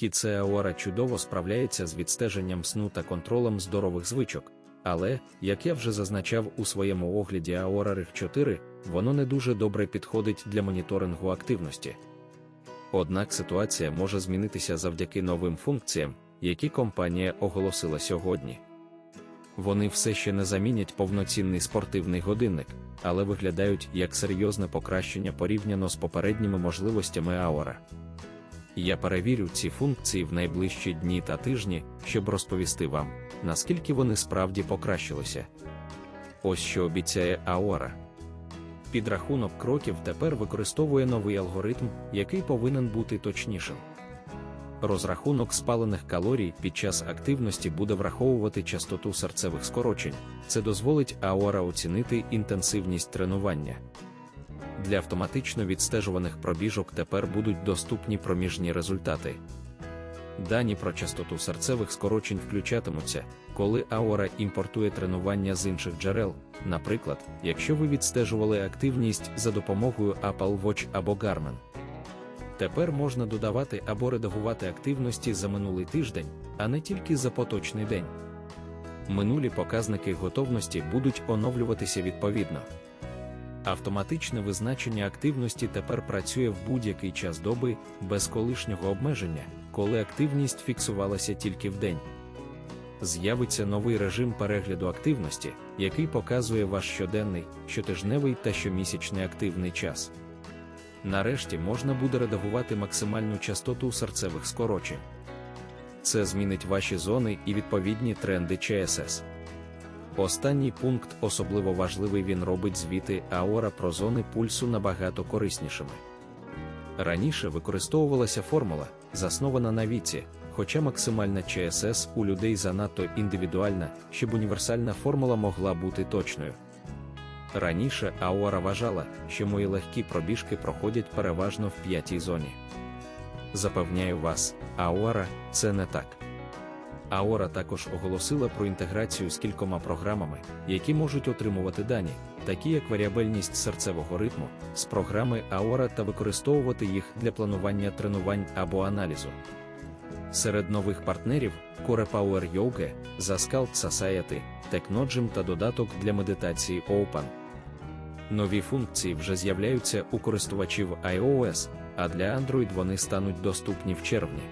Кіце Аора чудово справляється з відстеженням сну та контролем здорових звичок, але, як я вже зазначав у своєму огляді Aura Rig 4, воно не дуже добре підходить для моніторингу активності. Однак ситуація може змінитися завдяки новим функціям, які компанія оголосила сьогодні. Вони все ще не замінять повноцінний спортивний годинник, але виглядають як серйозне покращення порівняно з попередніми можливостями Aura. Я перевірю ці функції в найближчі дні та тижні, щоб розповісти вам, наскільки вони справді покращилися. Ось що обіцяє Aura. Підрахунок кроків тепер використовує новий алгоритм, який повинен бути точнішим. Розрахунок спалених калорій під час активності буде враховувати частоту серцевих скорочень. Це дозволить Aura оцінити інтенсивність тренування. Для автоматично відстежуваних пробіжок тепер будуть доступні проміжні результати. Дані про частоту серцевих скорочень включатимуться, коли Aura імпортує тренування з інших джерел, наприклад, якщо ви відстежували активність за допомогою Apple Watch або Garmin. Тепер можна додавати або редагувати активності за минулий тиждень, а не тільки за поточний день. Минулі показники готовності будуть оновлюватися відповідно. Автоматичне визначення активності тепер працює в будь-який час доби без колишнього обмеження, коли активність фіксувалася тільки в день. З'явиться новий режим перегляду активності, який показує ваш щоденний, щотижневий та щомісячний активний час. Нарешті можна буде редагувати максимальну частоту серцевих скорочень. Це змінить ваші зони і відповідні тренди ЧСС. Останній пункт особливо важливий він робить звіти Аора про зони пульсу набагато кориснішими. Раніше використовувалася формула, заснована на віці, хоча максимальна ЧСС у людей занадто індивідуальна, щоб універсальна формула могла бути точною. Раніше Аора вважала, що мої легкі пробіжки проходять переважно в п'ятій зоні. Запевняю вас, Аора це не так. Аора також оголосила про інтеграцію з кількома програмами, які можуть отримувати дані, такі як варіабельність серцевого ритму, з програми Аора та використовувати їх для планування тренувань або аналізу. Серед нових партнерів Core Power Yoga, Zascalp Society, Technogym та додаток для медитації Open. Нові функції вже з'являються у користувачів iOS, а для Android вони стануть доступні в червні.